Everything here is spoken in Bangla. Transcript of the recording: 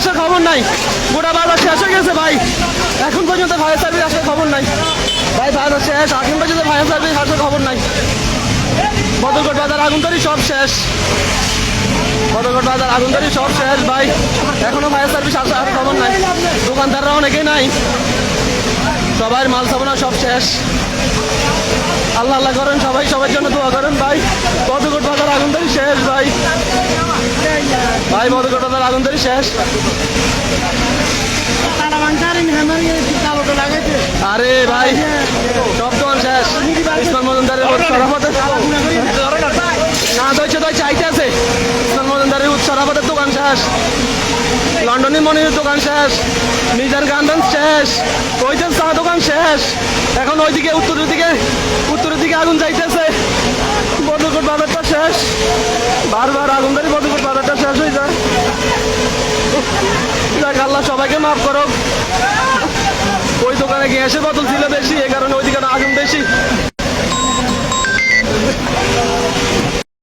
আসার খবর নাই। গোটা বাজার শেষ হয়ে গেছে ভাই। এখন পর্যন্ত ফায়ার সার্ভিস আসার খবর নাই। ভাই বাজার শেষ। এখন পর্যন্ত ফায়ার সার্ভিস আসার খবর নাই। বদরকোট বাজার আগুন তরি সব শেষ। বদরকোট বাজার আগুন তরি সব শেষ, ভাই। এখনও ফায়ার সার্ভিস আসার খবর নাই। দোকানদাররা অনেকেই নাই। সবার মাল সাবানা সব শেষ। আল্লাহ আল্লাহ করেন, সবাই সবার জন্য দোয়া করেন, ভাই। বদরকোট বাজার আগুন তরি শেষ, ভাই। ভাই বদরকোট বাজার আগুন তরি শেষ। আরে ভাই সব দোকান শেষ ইসমান মজুমদারের সরাফতের না দইছে দই চাইতে আছে ইসমান মজুমদারের সরাফতের দোকান শেষ। লন্ডনের মনিরের দোকান শেষ। মিজান গান্ধন শেষ। ওইটার চা দোকান শেষ। এখন ওইদিকে উত্তরের দিকে উত্তরের দিকে আগুন যাইতেছে বদরকোট বাজারটা শেষ। বারবার আগুন ধরে বদরকোট বাজারটা শেষ হয়ে যায় আল্লাহ সবাইকে মাফ করো ওই দোকানে গ্যাসের বোতল ছিল বেশি, এ কারণে ওই দিকে আগুন বেশি।